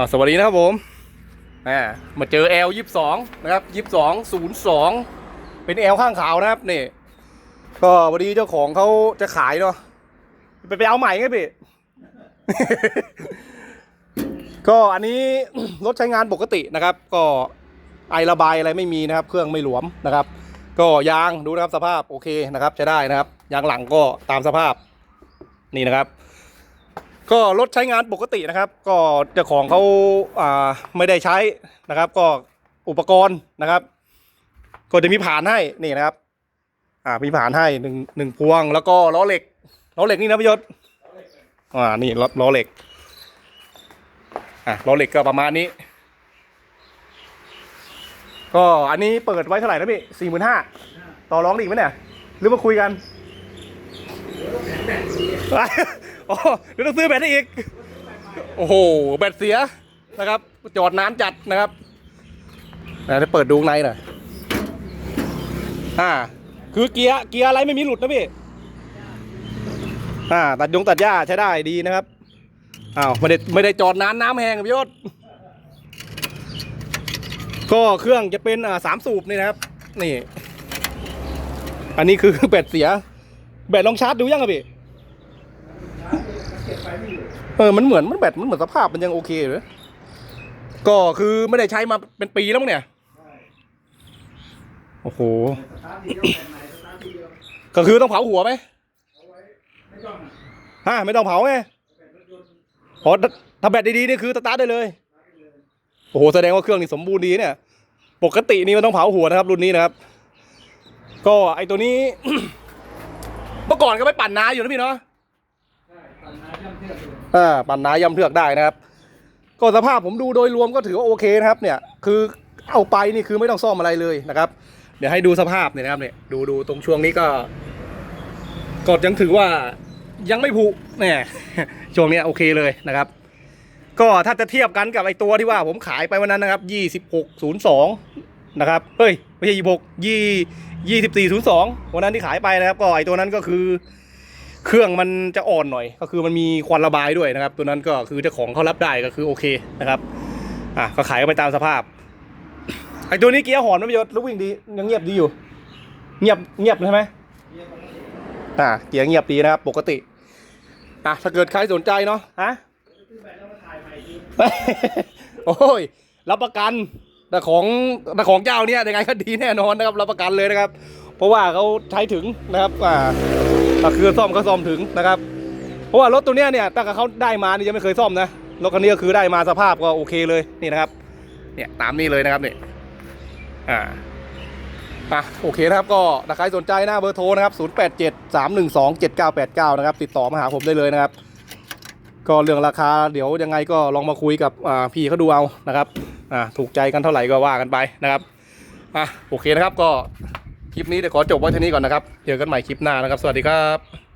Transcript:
อ่าสวัสดีนะครับผมอ่ามาเจอ L ยี่สองนะครับยี่สองศูนย์สองเป็น L ข้างขาวนะครับนี่ก็พอดีเจ้าของเขาจะขายเนาะไปไปเอาใหม่ไงพี่ ก็อันนี้รถใช้งานปกตินะครับ ก็ไอระบายอะไรไม่มีนะครับ เครื่องไม่หลวมนะครับ ก็ยางดูนะครับสภาพโอเคนะครับใช้ได้นะครับยางหลังก็ตามสภาพนี่นะครับ ก็รถใช้งานปกตินะครับ ก็เจ้าของเขาอ่าไม่ได้ใช้นะครับ ก็อุปกรณ์นะครับ ก็จะมีผ่านให้นี่นะครับ อ่ามีผ่านให้หนึ่งหนึ่งพวง แล้วก็ล้อเหล็กล้อเหล็กนี่นะพี่ยศอ่านี่ล้อล้อเหล็กอะล้อเหล็กก็ประมาณนี้ ก็อันนี้เปิดไว้เท่าไหร่นะพี่สี่หมื่นห้าต่อรองด้อีกไหมเนี่ยหรือมาคุยกัน อ๋อเดี๋ยวต้องซื้อแบตให้อีก โอ้โห แบตเสียนะครับ จอดนานจัดนะครับนะจะเปิดดูงในหน่อย อ่า คือเกียร์ เกียร์อะไรไม่มีหลุดนะพี่ อ่า ตัดยงตัดหญ้าใช้ได้ดีนะครับ อ้าวไม่ได้ไม่ได้จอดนานน้ำแห้งพี่ยศก็เครื่องจะเป็นอ่าสามสูบนี่นะครับ นี่ อันนี้คือแบตเสีย แบตลองชาร์จดูยังอะพี่ เออมันเหมือนมันแบตมันเหมือนสภาพมันยังโอเคอยู่เลยก็คือไม่ได้ใช้มาเป็นปีแล้วมั้งเนี่ยโอ้โหก็คือต้องเผาหัวไหมฮะไม่ต้องเผาไงพอถ้าแบตดีๆนี่คือสตาร์ทได้เลย โอ้โหแสดงว่าเครื่องนี่สมบูรณ์ดีเนี่ย ปกตินี่มันต้องเผาหัวนะครับ รุ่นนี้นะครับ ก็ไอตัวนี้ เมื่อก่อนก็ไปปั่นนาอยู่นะพี่เนาะ อ่าปั่นน้ายำเทือกได้นะครับ ก็สภาพผมดูโดยรวมก็ถือว่าโอเคนะครับเนี่ยคือเอาไปนี่คือไม่ต้องซ่อมอะไรเลยนะครับ เดี๋ยวให้ดูสภาพเนี่ยนะครับเนี่ยดูดูตรงช่วงนี้ก็ก็ยังถือว่ายังไม่ผุเนี่ยช่วงนี้โอเคเลยนะครับ ก็ถ้าจะเทียบกันกับไอตัวที่ว่าผมขายไปวันนั้นนะครับยี่สิบหกศูนย์สองนะครับเฮ้ยไม่ใช่ยี่หกยี่ยี่สิบสี่ศูนย์สองวันนั้นที่ขายไปนะครับ ก็ไอตัวนั้นก็คือ เครื่องมันจะอ่อนหน่อย ก็คือมันมีควันระบายด้วยนะครับ ตัวนั้นก็คือเจ้าของเขารับได้ก็คือโอเคนะครับอะก็ขายไปตามสภาพไอตัวนี้เกียร์หอนไม่ประโยชน์ลูกวิ่งดียังเงียบดีอยู่ เงียบเงียบใช่ไหมอ่าเกียร์เงียบดีนะครับปกติอะถ้าเกิดใครสนใจเนาะฮะโอ้ยรับประกันแต่ของแต่ของเจ้าเนี่ยยังไงก็ดีแน่นอนนะครับรับประกันเลยนะครับ เพราะว่าเขาใช้ถึงนะครับอ่าก็คือซ่อมก็ซ่อมถึงนะครับ เพราะว่ารถตัวเนี้ยเนี่ยตั้งแต่เขาได้มานี่ยังไม่เคยซ่อมนะรถคันนี้ก็คือได้มาสภาพก็โอเคเลยนี่นะครับ เนี่ยตามนี้เลยนะครับเนี่ยอ่าอะโอเคนะครับก็ถ้าใครสนใจนะเบอร์โทรนะครับ 0 8 7 3 1 2 7 9 8 9 นะครับ ติดต่อมาหาผมได้เลยนะครับ ก็เรื่องราคาเดี๋ยวยังไงก็ลองมาคุยกับอ่าพี่เขาดูเอานะครับอ่าถูกใจกันเท่าไหร่ก็ว่ากันไปนะครับอะโอเคนะครับก็ ลิปนี้เดี๋ยวขอจบไว้เท่านี้ก่อนนะครับ เจอกันใหม่คลิปหน้านะครับ สวัสดีครับ